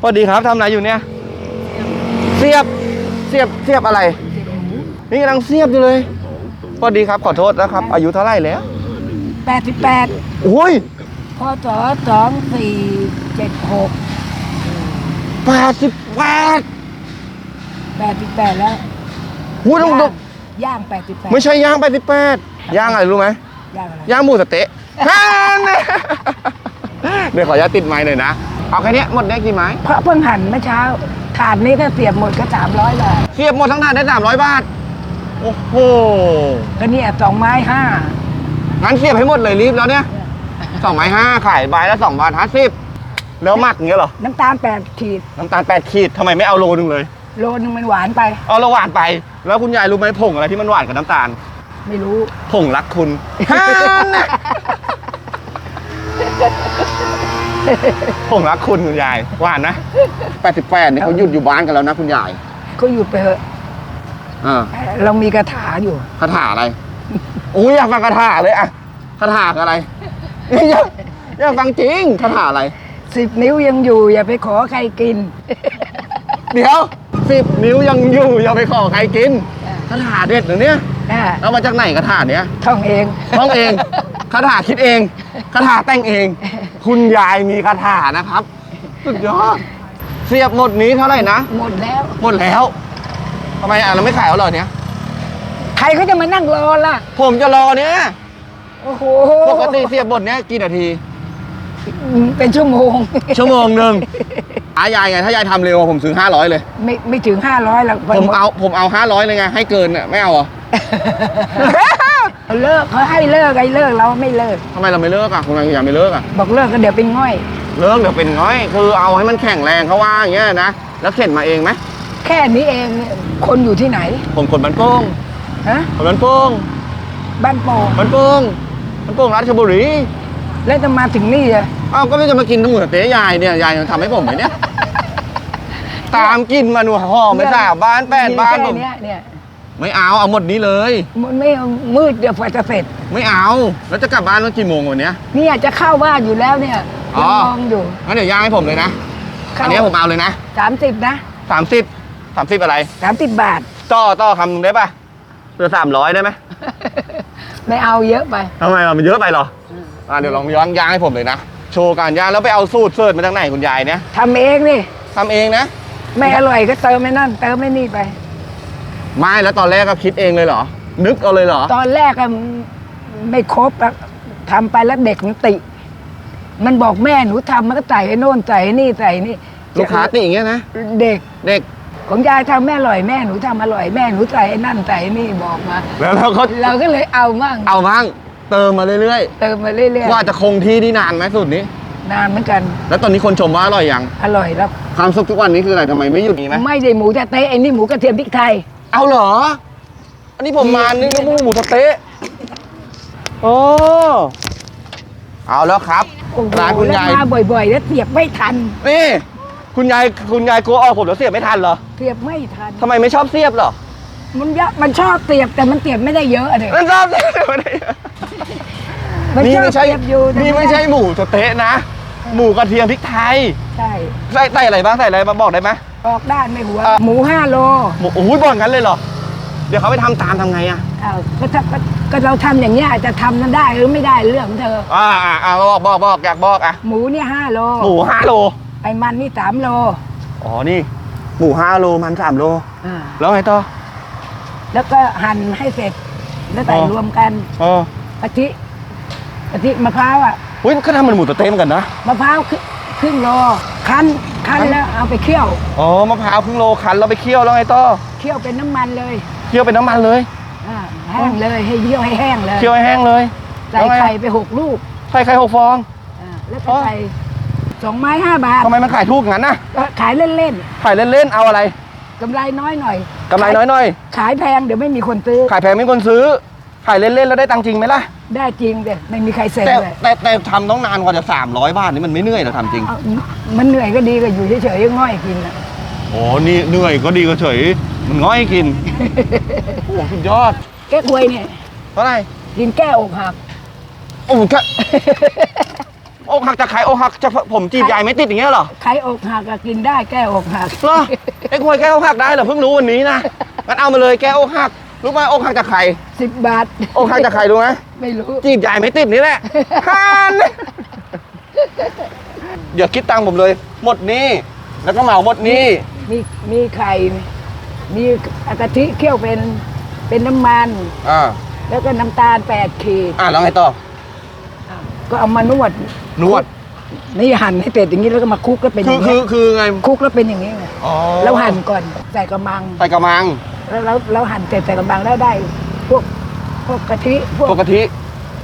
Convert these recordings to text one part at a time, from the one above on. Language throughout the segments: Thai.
สวัสดีครับทำอะไรอยู่เนี่ย เสียบ เสียบ เสียบอะไร นี่กำลังเสียบอยู่เลยสวัสดีครับขอโทษนะครับ อายุเท่าไหร่แล้วแปดสิบแปดอุ้ยพศสองสี่เจ็ดหกแปดสิบแปดแปดสิบแปดแล้วหูต้องดูย่างแปดสิบแปดไม่ใช่ย่างแปดสิบแปดย่างอะไรรู้ไหมย่างอะไรย่างหมูสะเต๊ะฮ่าเนี่ยเดี๋ยวขออนุญาตติดไม้หน่อยนะ เอาแค่เนี้ยหมดได้กี่ไม้ เพราะเพิ่งหั่นเมื่อเช้าถาดนี้ถ้าเสียบหมดก็สามร้อยบาทเสียบหมดทั้งถาดได้สามร้อยบาท โอ้โห ก็เนี่ยสองไม้ห้างั้นเสียบให้หมดเลยรีบแล้วเนี่ยสองไม้ห้าขายใบละสองบาทห้าสิบแล้วหมักอย่างเงี้ยเหรอ น้ำตาลแปดขีดน้ำตาลแปดขีดทำไมไม่เอาโลนึงเลย โลนึงมันหวานไป เอาละหวานไป แล้วคุณยายรู้ไหมผงอะไรที่มันหวานกับน้ำตาล ไม่รู้ ผงรักคุณ ฮ่าน่ะ ผงรักคุณคุณยายหวานนะแปดสิบแปดเนี่ยเขาหยุดอยู่บ้านกันแล้วนะคุณยายก็หยุดไปเถอะอ่าเรามีกระถาอยู่คาถาอะไรอุ้ยอยากฟังคาถาเลยอะคาถาคืออะไรอยากอยากฟังจริงคาถาอะไรสิบนิ้วยังอยู่อย่าไปขอใครกิน เดี๋ยวสิบนิ้วยังอยู่อย่าไปขอใครกินคาถาเด็ดเหรอเนี่ยอ่าเอามาจากไหนคาถาเนี้ยท่องเอง ท่องเองคาถาคิดเองคาถาแต่งเอง คุณยายมีคาถานะครับ สุดยอด เสียบหมดนี้เท่าไหร่นะ หมดแล้ว หมดแล้วทำไมอะเราไม่ขายเอาเหรอเนี้ยใครเขาจะมานั่งรอล่ะ ผมจะรอเนี้ยโอ้โหปกติเสียบหมดเนี้ยกี่นาที เป็นชั่วโมง ชั่วโมงหนึ่งอายายไง ถ้ายายทำเร็วผมซื้อ500เลย ไม่ไม่ถึงห้าร้อยแล้วผมเอาผมเอา500เลยไง ให้เกินอะไม่เอาเหรอ เลิกเขาให้เลิกไอ้เลิกเราไม่เลิก ทำไมเราไม่เลิกอะคุณยายยังไม่เลิกอะ บอกเลิกก็เดี๋ยวเป็นง่อย เลิกเดี๋ยวเป็นง้อย คือเอาให้มันแข็งแรงเขาว่าอย่างเงี้ยนะ แล้วเข็นมาเองไหมแค่นี้เองเนี่ยคนอยู่ที่ไหนผมคนบันโป้งฮะคนบันโป้งบ้านโป่งบันโป้งบันโป้งราชบุรี แล้วจะมาถึงนี่อะอ้าวก็ไม่จะมากินทั้งหมดเต๊ะยายเนี่ย ยายยังทำให้ผมไหมเนี่ย ตามกินมาหนูห่อไม่สามบ้านแปดบ้านผแค่ม เนี้ยเนี่ย ไม่เอาเอาหมดนี้เลย มันไม่มืดเดี๋ยวกว่าจะเสร็จไม่เอา แล้วจะกลับบ้านตั้งกี่โมงวันเนี้ย เนี่ยจะเข้าบ้านอยู่แล้วเนี่ยอ๋อยังมองอยู่งั้นเดี๋ยวย่างให้ผมเลยนะ อันนี้ผมเอาเลยนะสามสิบนะสามสิบสามสิบอะไร สามสิบบาท ต่อต่อคำหนึงได้ปะเหลือสามร้อยได้ไหมไม่เอาเยอะไป ทำไมอะมันเยอะไปเหรอ อ่าเดี๋ยวลองย้อนย่างให้ผมเลยนะ โชว์การย่างแล้วไปเอาสูตรเสิร์ชมาจากไหนคุณยายเนี่ยทำเองนี่ทำเองนะ ไม่อร่อยก็เติมไม่นั่น เติมไม่นี่ไป ไม่แล้วตอนแรกก็คิดเองเลยเหรอ นึกเอาเลยเหรอ ตอนแรกอะไม่ครบอะทำไปแล้วเด็กมันติ มันบอกแม่หนูทำมันก็ใส่ไอ้โน่นใส่ไอ้นี่ใส่นี่ลูกค้าติอย่างเงี้ยนะ เด็กเด็กของยายทำแม่อร่อยแม่หนูทำอร่อยแม่หนูใส่ไอ้นั่นใส่ไอ้นี่บอกมา แล้วเราก็เราก็เลยเอามั่งเอาบ้างเติมมาเรื่อยเติมมาเรื่อยๆว่าจะคงที่ที่นานไหมสูตรนี้ๆนานเหมือนกัน แล้วตอนนี้คนชมว่าอร่อยยังอร่อยแล้ว ความสุขทุกวันนี้คืออะไรทำไมไม่หยุดนี้ไหม ไม่ได้หมูจะเต๊ะไอ้นี่หมูกระเทียมพริกไทย เอาเหรอ อันนี้ผมมานึกว่าหมูสะเต๊ะโอ้เอาแล้วครับ โอ้โหร้านคุณแล้วยายมาบ่อยๆ แล้วเสียบไม่ทันนี่คุณยายคุณยายกลัวออกผมแล้วเสียบไม่ทันเหรอเสียบไม่ทัน ทำไมไม่ชอบเสียบเหรอมันยะมันชอบเสียบแต่มันเสียบไม่ได้เยอะอะเด็กมันชอบเสียบไม่ได้ มันนี่ชอบไม่ใช่เสียบอยู่แต่นี่ไม่ใช่หมูสะเต๊ะนะ หมูกระเทียมพริกไทยใช่ใส่ใส่อะไรบ้างใส่อะไรมาบอกได้ไหม ออกด้านไม่หัวเอ่อหมูห้าโลหมูโอ้ยบอกงั้นเลยเหรอ เดี๋ยวเขาไปทำตามทำไงอะ อ้าวก็ถ้าก็ก็เราทำอย่างเงี้ยจะทำมันได้หรือไม่ได้เรื่องของเธอ อ่าอ่าอ่าบอกบอกบอกอยากบอกอะ หมูเนี่ยห้าโลหมูห้าโล ไอ้มันนี่สามโลอ๋อ นี่ หมูห้าโลมันสามโล อ่าแล้วไงต่อ แล้วก็หั่นให้เสร็จแล้วใส่อ๋อ รวมกันอ๋อกะทิกะทิมะพร้าวอะ อุ้ยก็ทำเหมันหมูสะเต๊ะเหมือนกันนะ มะพร้าวครึ่งครึ่งโลคั้นคั้นแล้วเอาไปเคี่ยว อ๋อมะพร้าวครึ่งโลคั้นแล้วไปเคี่ยวแล้วไงต่อเคี่ยวเป็นน้ำมันเลยเคี่ยวเป็นน้ำมันเลย อ่าแห้งเลยให้เคี่ยวให้แห้งเลย เคี่ยวให้แห้งเลยใส่แล้วงไข่ไปหกลูกไข่ไข่หกฟอง อ่าแล้วอ๋ก็อใส่สองไม้ห้าบาททำไมมันขายถูกงั้นน่ะก็ขายเล่นขายเล่นๆเอาอะไรๆกำไรน้อยหน่อยกำไรน้อยหน่อยขายแพงเดี๋ยวไม่มีคนซื้อขายแพงไม่มีคนซื้อขายเล่นๆแล้วได้ตังค์จริงไหมล่ะ ได้จริงเด็ไม่มีใครเซ็นแต่เลยแต่แต่ทำต้องนานกว่าจะ300บาทนี่มันไม่เหนื่อยเหรอทำจริง เอามันเหนื่อยก็ดีกว่าอยู่เฉยๆง่อยกินอะโอ้นี่เหนื่อยก็ดีก็เฉย มันง้อยกิน โอ้สุดยอด แก้ควยเนี่ยเท่าไหร่กินแก้อกหักโอ้แค่ อกหักจากใครอกหักจากผมจีบยายไม่ติดอย่างเงี้ยเหรอใครอกหักก็กินได้แก้อกหัก เหรอไอ้ควยแก้อกหักได้เหรอเพิ่งรู้วันนี้นะ งั้นเอามาเลยแก้อกหัก รู้ไหมอกหักจากใครสิบบาทอกหักจากใครรู้ไหมไม่รู้จีบยายไม่ติดนี่แหละฮานเดี๋ยวคิดตังค์ผมเลย หมดหนี้ แล้วก็เหมาหมดหนี้มีมีไข่ มีกะทิเคี่ยวเป็นเป็นน้ำมัน อ่า แล้วก็น้ำตาลแปดขีดอ่าแล้วไงต่อ ก็เอามานวด นวด นี่หั่นให้เป็ดอย่างนี้แล้วก็มาคลุกแล้วเป็นอคือย่างคืนี้อคือไงคลุกแล้วเป็นอย่างนี้ไงอ๋อแล้วหั่นก่อนใส่กระมัง ใส่กระมัง แล้วแล้วแล้วหั่นเสร็จใส่กระมังแล้วได้ พวกพวกกะทิพวกปกติ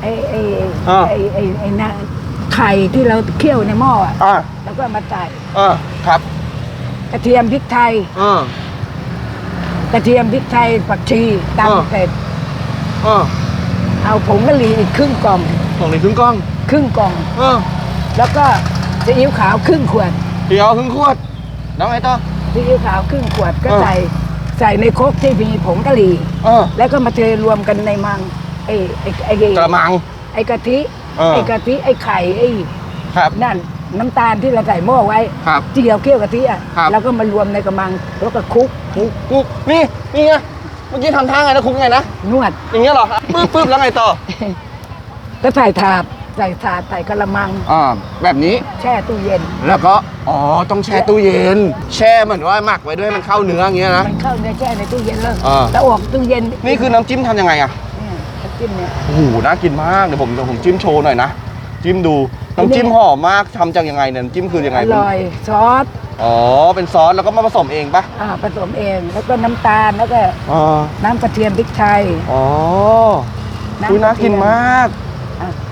ไอ้ไอ้อ่า ไอ้ไอ้ไอ้น้ำไข่ที่เราเคี่ยวในหม้ออะอ่าแล้วก็เอามาใส่อ่าครับกระเทียมพริกไทยอ่ากระเทียมพริกไทยผักชีอ่า ตำเสร็จอ่าเอาผงกะหรี่อีกครึ่งกล่อง ส่งในครึ่งกล้อง ครึ่งกล่องอ่าแล้วก็ซีอิ๊วขาวครึ่งขวดเดี๋ยวครึ่งขวดแล้วไงต่อ ซีอิ๊วขาวครึ่งขวดก็อ่า ใส่ ใส่ในโครกที่มีผงกะหรี่อ่าแล้วก็มาเทรวมกันในมังไอ้ไอ้ไอ้กระมัง ไอ้กะทิเออ ไอ้กะทิไอ้ไข่ไอ้ครับ นั่นน้ำตาลที่เราใส่หม้อไว้ครับที่เราเคี่ยวกะทิอะครับ แล้วก็มารวมในกระมังแล้วก็คลุกคุกคุกนี่ นี่ไง เมื่อกี้ทำท่าไงนะคุกไงนะ นวด อย่างเงี้ยเหรอปึ๊บปึ๊บแล้วไงต่อก็ใส่ถาด ใส่ถาดใส่กระมัง อ่าแบบนี้แช่ตู้เย็น แล้วก็อ๋อต้องแช่ตู้เย็น แช่เหมือนว่าหมักไว้ด้วยให้มันเข้าเนื้ออย่างเงี้ยนะ มันเข้าเนื้อแช่ในตู้เย็นแล้วอ่า แล้วออกตู้เย็นนี่คือน้ำจิ้มทำยังไงอะเนี่ยน้ำจิ้มเนี่ย โอ้โหน่ากินมากเดี๋ยวผมเดี๋ยวผมจิ้มโชว์หน่อยนะจิ้มดูน้ำจิ้มหอมมากทำจากยังไงเนี่ยน้ำจิ้มคือยังไงอร่อยซอสอ๋อเป็นซอสแล้วก็มาผสมเองปะอ่าผสมเองแล้วก็น้ำตาลแล้วก็อ๋อน้ำกระเทียมพริกไทยอ๋อน้ำคุยน่ากินมากอะ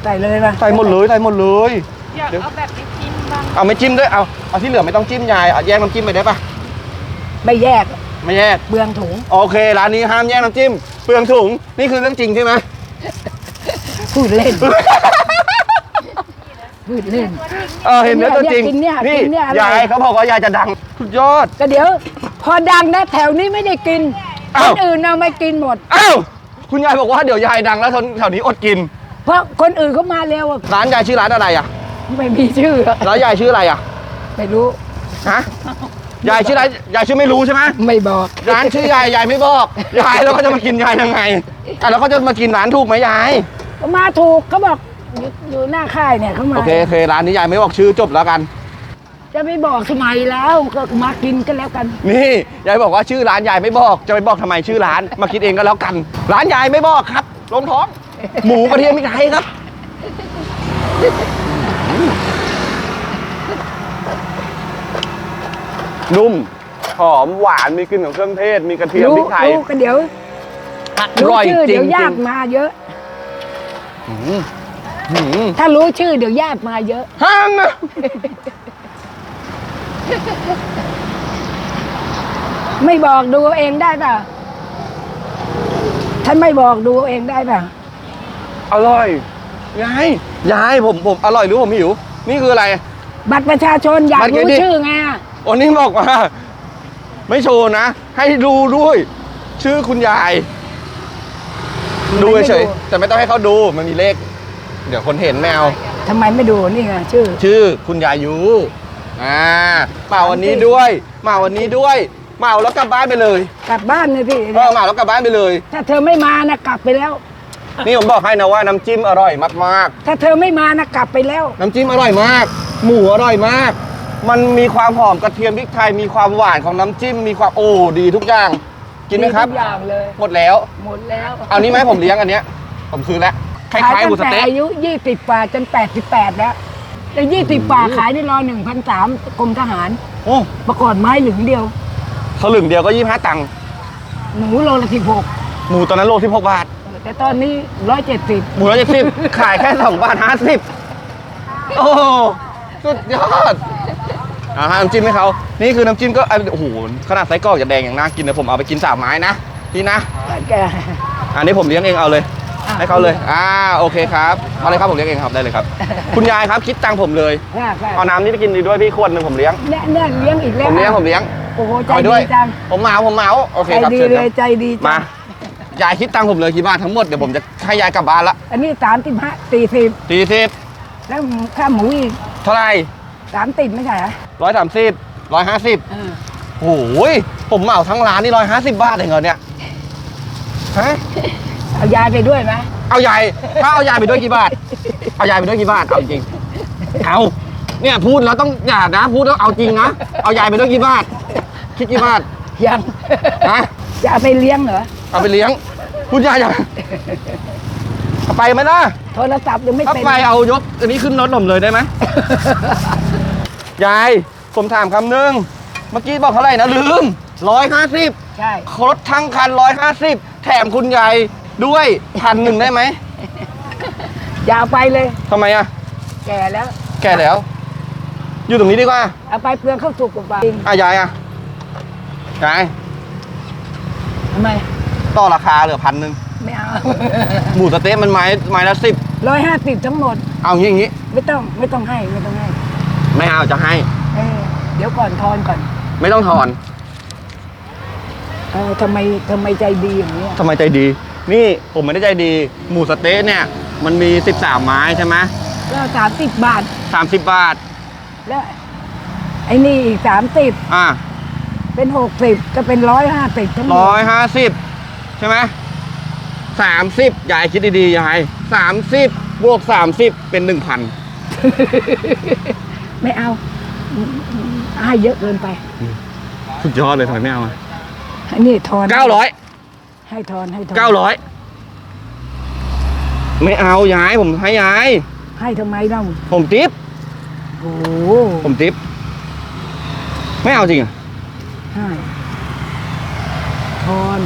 ใส่เลยมาใส่หมดเลยใส่หมดเลย อยากเอาแบบไม่จิ้มบ้างเอาไม่จิ้มด้วยเอาเอาที่เหลือไม่ต้องจิ้มยายเอาแยกน้ำจิ้มไปได้ปะไม่แยกไม่แยก เบืองถุงโอเคร้านนี้ห้ามแยกน้ำจิ้มเปลืองถุงนี่คือเรื่องจริงใช่ไหมพูดเล่นพูดเล่นเออเห็นเนื้อตัวจริงกินเนี่ยกินเนี่ยอร่อยยายเขาบอกว่ายายจะดังสุดยอดก็เดี๋ยว พอดังนะแถวนี้ไม่ได้กินคอ้าวนอื่นเอาไม่กินหมดอ้าวคุณยายบอกว่าเดี๋ยวยายดังแล้วแถวนี้อดกิน เพราะคนอื่นเขามาเร็วอะร้านยายชื่อร้านอะไรอะไม่มีชื่ออะแล้วยายชื่ออะไรอะไม่รู้ฮะยายชื่ออะไรยายชื่อไม่รู้ใช่ไหมไม่บอกร้านชื่อยายยายไม่บอกยายแล้วก็จะมากินยายยังไงอะแล้วเขาจะมากินร้านถูกไหมยายเขามาถูกเขาบอกอยู่อยู่หน้าค่ายเนี่ยเขามาโอเคโอเคร้านนี้ยายไม่บอกชื่อจบแล้วกัน จะไม่บอกทำไมแล้วก็มากินก็แล้วกัน นี่ยายบอกว่าชื่อร้านยายไม่บอก จะไปบอกทำไมชื่อร้าน มาคิดเองก็แล้วกัน ร้านยายไม่บอกครับลงท้อง หมูกระเทียมพริกไทยครับ นุ่ม หอมหวานมีกลิ่นของเครื่องเทศ มีกระเทียมรู้พริกไทย รู้กันเดี๋ยวอรู้ร่อยชื่อจริเดี๋งยวจญาริงติมาเยอะหืมหืมถ้ารู้ชื่อเดี๋ยวญาติมาเยอะฮังนะไม่บอกดูเอาเองได้ป่ะท่านไม่บอกดูเอาเองได้ป่ะ อร่อยยายยายผมผมอร่อยหรือผมหิว นี่คืออะไร บัตรประชาชนอยากบัตรเครรู้ดิต ชื่อไงโอ้นี่บอกว่า ไม่โชว์นะ ให้ดูด้วย ชื่อคุณยาย ดูเฉยๆแต่ไม่ต้องให้เขาดูมันมีเลข เดี๋ยวคนเห็นแมว ทำไมไม่ดูนี่ไงชื่อ ชื่อคุณยายูอ่าเมาวันนี้ด้วยเมาวันนี้ด้วยเมาแล้วกลับบ้านไปเลยกลับบ้านเลยพี่ เออเมาแล้วกลับบ้านไปเลย ถ้าเธอไม่มานะกลับไปแล้ว นี่ผมบอกให้นะว่าน้ำจิ้มอร่อยมากถ้าเธอไม่มานะกลับไปแล้ว ๆ น้ำจิ้มอร่อยมาก หมูอร่อยมาก มันมีความหอมกระเทียมพริกไทยมีความหวานของน้ำจิ้มมีความโอ้ดีทุกอย่าง กินไหมครับ ทุกอย่างเลย หมดแล้ว หมดแล้วเอานี้ไหมผมเลี้ยงอันเนี้ย ผมซื้อแล้วคขายล้ายๆหมูตั้สงแต่เต๊ะอายุยี่สิบกว่าจนแปดสิบแปดแล้วแต่ยี่สิบกว่าขายได้รอหนึ่งพันสามกรมทหารโอ้ประกอบไม้หลึงเดียว สลึงเดียวก็ยี่ห้าตังค์หมูโลละสิบหกหมูตอนนั้นโลสิบหกบาท แต่ตอนนี้ร้อยเจ็ดสิบหมูร้อยเจ็ดสิบขายแค่สองบาทห้าสิบโอ้สุดยอดอ่าน้ำจิ้มให้เขานี่คือน้ำจิ้มก็อะโอ้โหขนาดไส้กรอกจะแดงอย่างน่ากินนะผมเอาไปกินสามไม้นะพี่นะแกอันนี้ผมเลี้ยงเองเอาเลยอะให้เขาเลยอ่าโอเคครับเอาเลยครับผมเลี้ยงเองครับได้เลยครับ คุณยายครับคิดตังค์ผมเลยค่ะค่ะเอาน้ำนี่ไปกินดีด้วยพี่ขวดหนึ่งผมเลี้ยงเนี่ยเนี่ยเลี้ยงอีกแล้วผมเลี้ยงผมเลี้ยงโอ้โหใจเอาไปด้ดีวยจังผมเหมาผมเหมาโอเคใจครับดีเชิญเลครัยบใจดีจังมา ยายคิดตังค์ผมเลยกี่บาททั้งหมดเดี๋ยวผมจะให้ยายกลับบ้านละอันนี้สามสิบห้าสี่สิบสี่สิบแล้วค่าหมูอีกเท่าไหร่สามติดไม่ใช่เหรอร้อยสามสิบร้อยห้าสิบเออโอ้ยผมเหมาทั้งร้านนี่ร้อยห้าสิบบาทเองเหรอเนี่ยฮะเอายายไปด้วยไหมเอายายถ้าเอายายไปด้วยกี่บาท เอายายไปด้วยกี่บาทเอาจริงเอาเนี่ยพูดแล้วต้องอย่านะ พูดแล้วเอาจริงนะเอายายไปด้วยกี่บาทคิดกี่บาทยังฮะจะเอาไปเลี้ยงเหรอ เอาไปเลี้ยงพูดยายอย่าเอาไปไหมล่ะโทรศัพท์ยังไม่ถ้าเป็นไปเอายกอันนี้ขึ้นรถผมเลยได้ไหม ยายผมถามคำนึง เมื่อกี้บอกเท่าไหร่นะลืมร้อยห้าสิบใช่รถทั้งคันร้อยห้าสิบแถมคุณยายด้วยพันหนึ่งได้ไหมอย่าเอาไปเลย ทำไมอะแก่แล้ว แก่แล้ว อยู่ตรงนี้ดีกว่า เอาไปเปลืองเข้าสุกกับไปอะยายอะยายทำไม ต่อราคาเหลือพันหนึ่งไม่เอาหมูสะเต๊ะมันไม้ไม้ละสิบร้อยห้าสิบทั้งหมด เอางี้อย่างงี้ ไม่ต้องไม่ต้องให้ไม่ต้องให้ไม่เอาจะให้ เออเดี๋ยวก่อนทอนก่อนไม่ต้องถอนเออทำไมทำไมใจดีอย่างนี้ยทำไมใจดี นี่ผมไม่ได้ใจดี หมูสะเต๊ะเนี่ย มันมี 13 ไม้ใช่ไหมก็สามสิบบาทสามสิบบาท แล้วไอ้นี่อีกสามสิบอะเป็นหกสิบก็เป็นร้อยห้าสิบทั้งหมร้อยดห้าสิบ ใช่ไหมสามสิบยายคิดดีๆยายสามสิบบวกสามสิบเป็นหนึ่งพันไม่เอาให้เยอะเกินไป สุดยอดเลยทำไมไม่เอาอันนี้ทอนเก้าร้อยให้ทอนให้ทอนเก้าร้อยไม่เอายายผมให้ยาย ให้ทำไมเล่าผมทิปโอ้โหผมทิปไม่เอาจริงเหรอะให้ทอน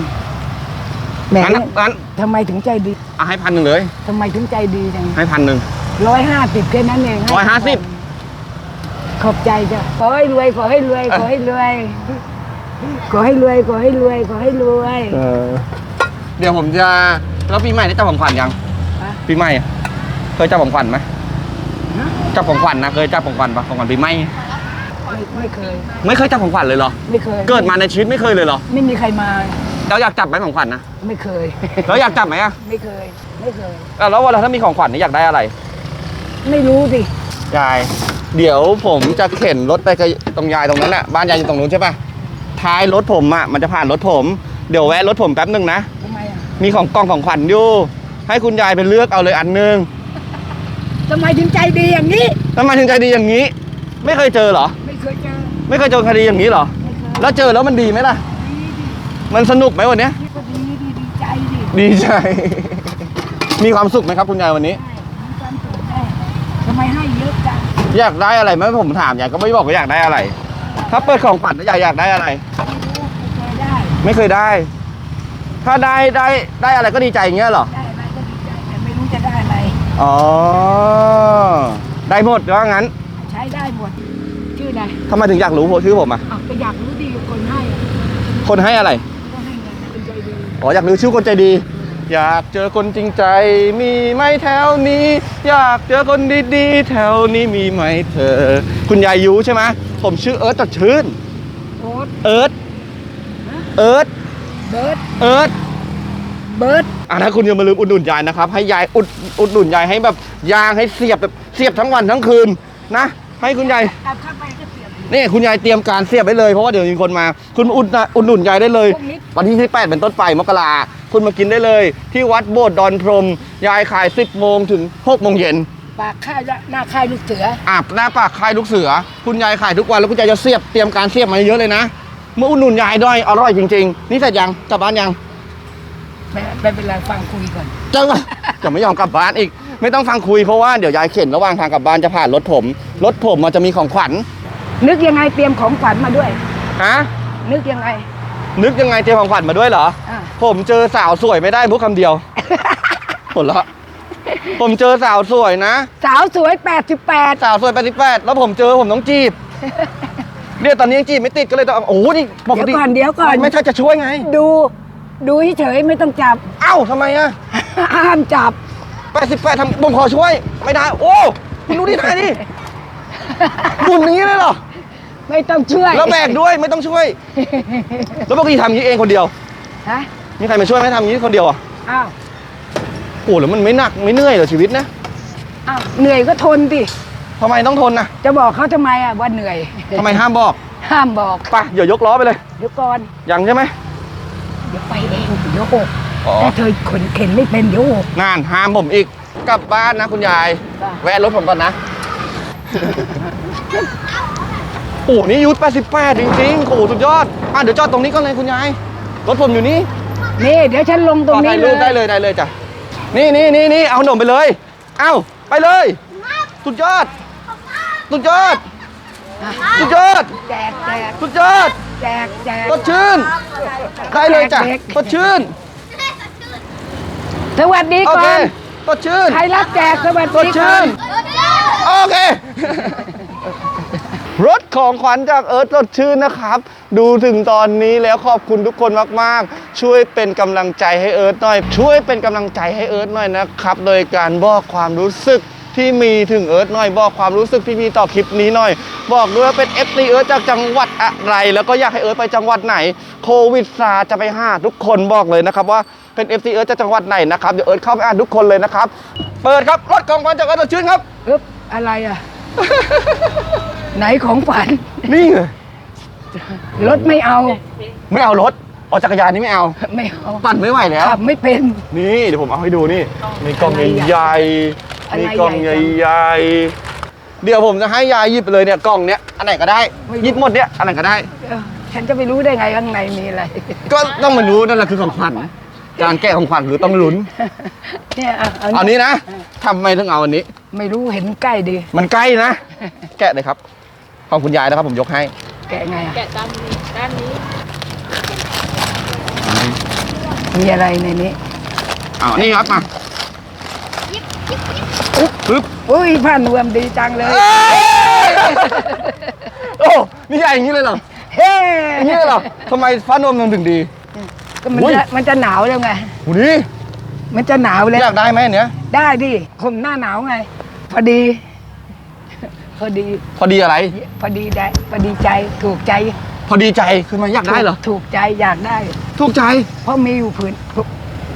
แหมงั้นงั้นทำไมถึงใจดีอะให้พันหนึ่งเลย ทำไมถึงใจดีจังให้พันหนึ่งร้อยห้าสิบแค่นั้นเองร้อยห้าสิบขอบใจจ้ะขอให้รวยขอให้รวยขอให้รวยขอให้รวยขอให้รวยขอให้รวยเดี๋ยวผมจะแล้วปีใหม่ได้จับของขวัญยังฮะปีใหม่อะเคยจับของขวัญไหมฮะจับของขวัญนะเคยจับของขวัญปะของขวัญปีใหม่ไม่ไม่เคย ไม่เคยจับของขวัญเลยเหรอไม่เคย เกิดมาในชีวิตไม่เคยเลยเหรอไม่มีใครมา แล้วอยากจับไหมของขวัญนะไม่เคยแล้วอยากจับไหมอะไม่เคย ไม่เคย อะแล้วเวลาถ้ามีของขวัญนี่อยากได้อะไรไม่รู้สิยาย เดี๋ยวผมจะเข็นรถไปกับตรงยายตรงนั้นแหละบ้านยายอยู่ตรงนู้นใช่ปะท้ายรถผมอะมันจะผ่านรถผมเดี๋ยวแวะรถผมแป๊บหนึ่งนะ ทำไมอะมีของกล่องของขวัญอยู่ ให้คุณยายไปเลือกเอาเลยอันหนึงทำไมถึงใจดีอย่างนี้ ทำไมถึงใจดีอย่างนี้ ไม่เคยเจอเหรอ ไม่เคยเจอไม่เคยเจอคดีอย่างนี้เหรอ ไม่เคยแล้วเจอแล้วมันดีไหมล่ะดีดี มันสนุกไหมวันเนี้ยนี่ก็ดีดีดีใจดิดีใจ มีความสุขไหมครับคุณยายวันนี้ ใช่มีความสุขแน่ทำไมให้เยอะจังอยากได้อะไรไหมผมถามยายก็ไม่บอกว่าอยากได้อะไร ถ้าเปิดของขวัญแล้วยายอยากได้อะไร ไม่รู้ไม่เคยได้ไม่เคยได้ ถ้าได้ได้ได้อะไรก็ดีใจอย่างเงี้ยเหรอได้อะไรก็ดีใจแต่ไม่รู้จะได้อะไร อ๋อได้หมดว่างั้นใช้ได้หมด ชื่ออะไรทำไมถึงอยากรู้ชื่อผมอะอ้าวก็อยากรู้ดีคนให้อะคนให้อะไร อ๋ออยากรู้ชื่อคนใจดี อยากเจอคนจริงใจ มีไหมแถวนี้ อยากเจอคนดีๆแถวนี้มีไหมเธอ คุณยายยูใช่ไหมผมชื่อเอิร์ธตัดชื่นโอ๊ตเอิร์ธเอิร์ธเบิร์ดเอิร์ธเบิร์ดอะถ้าคุณอย่ามาลืมอุดหนุนยายนะครับ ให้ยายอุดอุดหนุนยายให้แบบยางให้เสียบแบบเสียบทั้งวันทั้งคืนนะ ให้คุณยายเอาเข้าไปก็เสียบ นี่คุณยายเตรียมการเสียบไว้เลยเพราะว่าเดี๋ยวมีคนมา คุณอุดหนุนอุดหนุนยายได้เลยพวกนี้วันที่ที่8เป็นต้นไปมกราคุณมากินได้เลย ที่วัดโบสถ์ดอนพรหมยายขาย 10 โมงถึง 6 โมงเย็นปากค่ายละหน้าค่ายลูกเสืออาบหน้าปากคายลูกเสือ คุณยายขายทุกวันแล้วคุณยายจะเสียบเตรียมการเสียบมาเยอะเลยนะมาอุดหนุนยายด้วยอร่อยจริงๆ นี่เสร็จยังกลับบ้านยังไม่ไม่เป็นไรฟังคุยก่อนจังวะจะไม่ยอมกลับบ้านอีก ไม่ต้องฟังคุยเพราะว่าเดี๋ยวยายเข็นระหว่างทางกลับบ้านจะผ่านรถผมรถผมมันจะมีของขวัญ นึกยังไงเตรียมของขวัญมาด้วย ฮะ นึกยังไง นึกยังไงเตรียมของขวัญมาด้วยเหรอ อ่า ผมเจอสาวสวยไม่ได้มุกคำเดียวผลละ ผมเจอสาวสวยนะ สาวสวย88สาวสวย88แล้วผมเจอผมต้องจีบ เนี่ยตอนนี้ยังจีบไม่ติดก็เลยต้องเอาโอ้โหนี่ปกเดี๋ยวติก่อนเดี๋ยวก่อน ไม่ใช่จะช่วยไงดู ดูเฉยๆไม่ต้องจับ เอ้าทำไมอะ ห้ามจับ 88ทำผมขอช่วย ไม่ได้ โอ้คุณดูดิท่านี่บุญนี้เลยเหรอ ไม่ต้องช่วยแล้วแบกด้วยไม่ต้องช่วย แล้วปกติทำอย่างนี้เองคนเดียว ฮะมีใครมาช่วยไหมทำอย่างนี้คนเดียวอะอ้าวโอ้แล้วมันไม่หนักไม่เหนื่อยเหรอชีวิตนะอ้าวเหนื่อยก็ทนดิทำไมต้องทนนะจะบอกเขาทำไมอะว่าเหนื่อยทำไมห้ามบอกห้ามบอกไปเดี๋ยวยกล้อไปเลยเดี๋ยวก่อนยังใช่ไหมเดี๋ยวไปเองเดี๋ยวหกอ๋อถ้าเธอขนเข็นไม่เป็นเดี๋ยวหกนานห้ามผมอีกกลับบ้านนะคุณยายจ้ะแวะรถผมก่อนนะ โอ้โหนี่ยุทธ88 จริงๆโอ้โหสุดยอด อะเดี๋ยวจอดตรงนี้ก่อนเลยคุณยาย รถผมอยู่นี่นี่เดี๋ยวฉันลงตรงนี้ถ่ายเลรูยปได้เลยได้เลยจ้ะ นี่นี่นี่นี่เอาขนมไปเลย เอ้าไปเลย สุดยอด สุดยอด สุดยอด แจกแจกสุดยอด แจกแจกสดชื่น ได้เลยจ้ะแจกสดชื่น สวัสดีโอก่เคอนสดชื่น ใครรับแจกสวัสสดดีก่ชื่อนนโอเค รถของขวัญจากเอิร์ธสดชื่นนะครับ ดูถึงตอนนี้แล้วขอบคุณทุกคนมากๆ ช่วยเป็นกำลังใจให้เอิร์ธหน่อย ช่วยเป็นกำลังใจให้เอิร์ธหน่อยนะครับ โดยการบอกความรู้สึกที่มีถึงเอิร์ธหน่อยบอกความรู้สึกที่มีต่อคลิปนี้หน่อย บอกด้วยว่าเป็น FC เอิร์ธจากจังหวัดอะไร แล้วก็อยากให้เอิร์ธไปจังหวัดไหน โควิดซาจะไปหาทุกคนบอกเลยนะครับว่าเป็น FC เอิร์ธจากจังหวัดไหนนะครับเดี๋ยวเอิร์ธเข้าไปอ่านทุกคนเลยนะครับ เปิดครับรถของขวัญจากเอิร์ธสดชื่นครับอึ๊บอะไรอะ ไหนของฝัน นี่ไงรถไม่เอา ไม่เอารถเอาจักรยานนี่ไม่เอา ไม่เอาปั่นไม่ไหวแล้วขับไม่เป็น นี่เดี๋ยวผมเอาให้ดูนี่มีกล่องอะไรอะใหญ่อะๆไรมีกล่องใหญ่ใหญ่ๆเดี๋ยวผมจะให้ยายหยิบไปเลยเนี่ยกล่องเนี้ยอันไหนก็ได้ไม่รู้หยิบหมดเนี่ยอันไหนก็ได้เออฉันจะไปรู้ได้ไงข้างในมีอะไร ก็ต้องมารู้นั่นแหละคือของขวัญการแก้ของขวัญคือต้องลุ้นเนี่ยอะเอานี้นะทำไมถึงเอาอันนี้ ไม่รู้เห็นใกล้ดี มันใกล้นะ แกะเลยครับ ของคุณยายนะครับผมยกให้ แกะไงอะแกะด้านนี้ด้านนี้มีอะไรในนี้เอานี่ครับมาปึ๊บอุ้ยผ้านวมดีจังเลยเอ้ยโอ้นี่ใหญ่อย่างนี้เลยเหรอเฮ้อย่างนี้เลยเหรอทำไมฟ้านมมันถึงดีก็มันอุ้ยจะมันจะหนาวแล้วไงโหนี่มันจะหนาวแล้วอยากได้ไหมอันเนี้ยได้ดิผมหน้าหนาวไง พอดี พอดี พอดีอะไร พอดีได้พอดีใจถูกใจพอดีใจคือมันอยากได้เหรอ ถูกใจอยากได้ ถูกใจ เพราะมีอยู่ผืน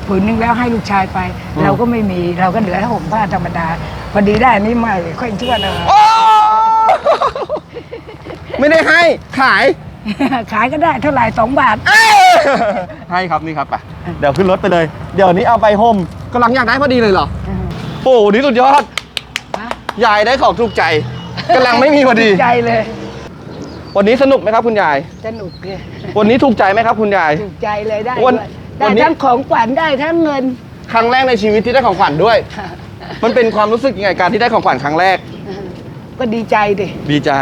ผืนนึงแล้วให้ลูกชายไปอืมเราก็ไม่มีเราก็เหลือห่มผ้าธรรมดา พอดีได้อันนี้ใหม่ค่อยชั่วเลยโอ้ไม่ได้ให้ขาย ขายก็ได้เท่าไหร่สองบาทเอ้ยให้ครับนี่ครับไปเดี๋ยวขึ้นรถไปเลย เดี๋ยวนี้เอาไปห่มกำลังอยากได้พอดีเลยเหรอโอ้โหนี่สุดยอดยายได้ของถูกใจ กำลังไม่มีพอดี ใจเลย วันนี้สนุกไหมครับคุณยาย สนุกเลยวันนี้ถูกใจไหมครับคุณยาย ถูกใจเลยได้วันด้วยวัได้นนี้ ทั้งของขวัญได้ทั้งเงิน ครั้งแรกในชีวิตที่ได้ของขวัญด้วย มันเป็นความรู้สึกยังไงการที่ได้ของขวัญครั้งแรก ก็ดีใจดิดีใจ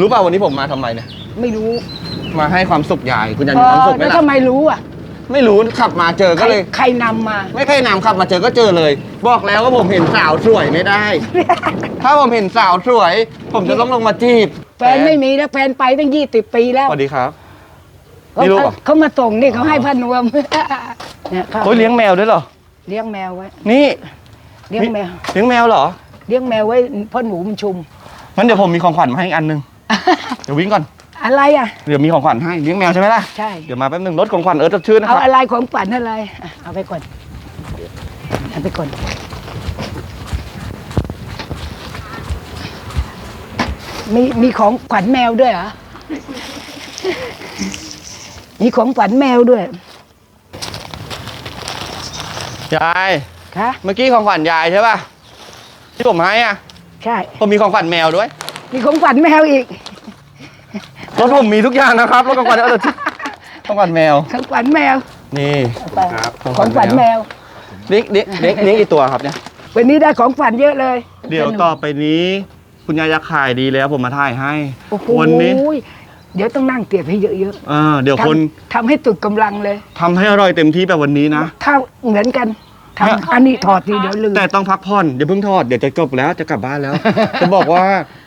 รู้ป่าววันนี้ผมมาทำไมเนี่ย ไม่รู้มาให้ความสุขยายคุณยายเอมีความอสุขไหมแล้วล่ะทำไมรู้อะ ไม่รู้ขับมาเจอใคก็รเลย ใครนำมา ไม่เคยนำขับมาเจอก็เจอเลย บอกแล้วว่าผมเห็นสาวสวยไม่ได้ ถ้าผมเห็นสาวสวย ผมจะต้องลงมาจีบแฟนไม่มีแล้วแฟนไปตั้งยี่สิบปีแล้วสวัสดีครับ เขานี่ลูกเหรอ เขามาส่งนี่เขาให้พันนวมเนี่ยเขาโอ้ยเลี้ยงแมวด้วยเหรอ เลี้ยงแมวไว้ นี่เลี้ยงแมว เลี้ยงแมวเหรอ เลี้ยงแมวไว้เพราะหนูมันชุม งั้นเดี๋ยวผมมีของขวัญมาให้อีกอันหนึง เดี๋ยววิ่งก่อน อะไรอะ เดี๋ยวมีของขวัญให้เลี้ยงแมวใช่ไหมล่ะ ใช่ เดี๋ยวมาแป๊บหนึงรถของขวัญเอิร์ธสดชื่นนะคเอารับ อะไรของขวัญอะไรอะเอาไปก่อนเอาไปก่อนมีมีของขวัญแมวด้วยเหรอ มีของขวัญแมวด้วยยาย คะเมื่อกี้ของขวัญยายใช่ป่ะ ที่ผมให้อะ ใช่ ผมมีของขวัญแมวด้วย มีของขวัญแมวอีก รถผมมีทุกอย่างนะครับรถของขวัญเอิร์ธสดชื่นของขวัญแมว ของขวัญแมวนี่เอาไปครับ ของขวัญแมวเลี้ยงเลี้ยงเลี้ยงเลี้ยงกี่ตัวครับเนี่ย วันนี้ได้ของขวัญเยอะเลยเดี๋ยวต่อไปนี้ คุณยายจะขายดีแล้วผมมาถ่ายให้โอ้โหวันนี้เดี๋ยวต้องนั่งเตียบให้เยอะเออเดี๋ยวๆคนทำทำให้ตุดกำลังเลย ทำให้อร่อยเต็มที่แบบวันนี้นะ ถ้าเหมือนกัน ทำอันนี้ถอดทีเดี๋ยวลืมแต่ต้องพักผ่อนอย่าเพิ่งทอดเดี๋ยวจะจบแล้วจะกลับบ้านแล้ว จะบอกว่า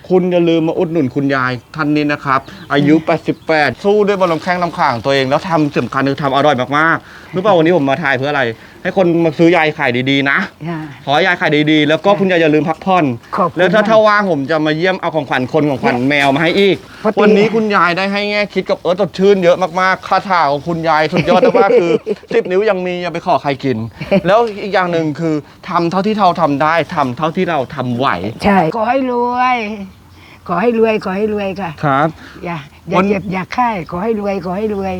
คุณอย่าลืมมาอุดหนุนคุณยายท่านนี้นะครับ อายุ 88 สู้ด้วยบนลำแข้งลำข่างตัวเอง แล้วทำสำคัญคือทำอร่อยมากๆรู้เปล่าวันนี้ผมมาถ่ายเพื่ออะไร ให้คนมาซื้อยายขายดีๆนะ ค่ะ ขอให้ยายขายดีๆ แล้วก็คุณยายอย่าลืมพักผ่อน ขอบคุณแล้วถ้ามากถ้าว่างผมจะมาเยี่ยมเอาของขวัญคนของขวัญแมวมาให้อีก พอดี วันนี้คุณยายได้ให้แง่คิดกับเอิร์ธสดชื่นเยอะมากๆ คาถาของคุณยายสุดยอดมากๆคือ สิบนิ้วยังมีอย่าไปขอใครกิน แล้วอีกอย่างหนึ่งคือทำเท่าที่เราทำได้ทำเท่าที่เราทำไหว ใช่ ขอให้รวย ขอให้รวย ขอให้รวยค่ะ ครับ อย่าอย่าวัน เจ็บอย่าไข้ขอให้รวย ขอให้รวย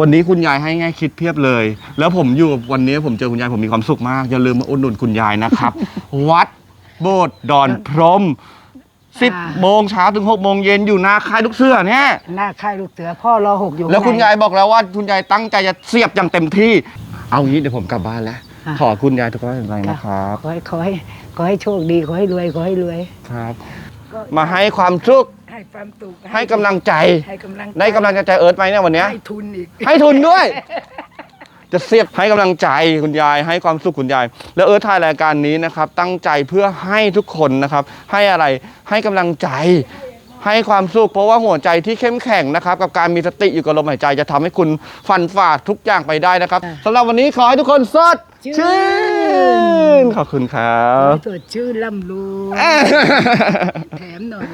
วันนี้คุณยายให้แง่คิดเพียบเลย แล้วผมอยู่กับวันนี้ผมเจอคุณยายผมมีความสุขมาก อย่าลืมมาอุดหนุนคุณยายนะครับ วัดโบสถ์ดอนพรหมสิบอ่าโมงเช้าถึงหกโมงเย็นอยู่หน้าค่ายลูกเสือเนี่ยหน้าค่ายลูกเสือพ่อรอหกอยู่แล้วคุณข้งในยายบอกแล้วว่าคุณยายตั้งใจจะเสียบอย่างเต็มที่ เอางี้เดี๋ยวผมกลับบ้านแล้วอะขอคุณยายทุกท่านแข็งแรงนะครับ ขอให้ขอให้ขอให้โชคดีขอให้รวยขอให้รวยครับ มาให้ความสุขให้ ความสุขให้กำลังใจให้กำลังได้กำลังใจเอิร์ธไหมเนี่ยวันเนี้ยให้ทุนอีกให้ทุนด้วย จะเสียบให้กำลังใจคุณยาย ให้ความสุขคุณยาย แล้วเอิร์ธถ่ายรายการนี้นะครับ ตั้งใจเพื่อให้ทุกคนนะครับ ให้อะไรให้กำลังใจ ให้ความสุขเพราะว่าหัวใจที่เข้มแข็งนะครับ กับการมีสติอยู่กับลมหายใจจะทำให้คุณฟันฝ่าทุกอย่างไปได้นะครับสำหรับวันนี้ขอให้ทุกคนสดชื่นขอบคุณครัขอบให้สดชื่นร่ำรวยแถมหน่อย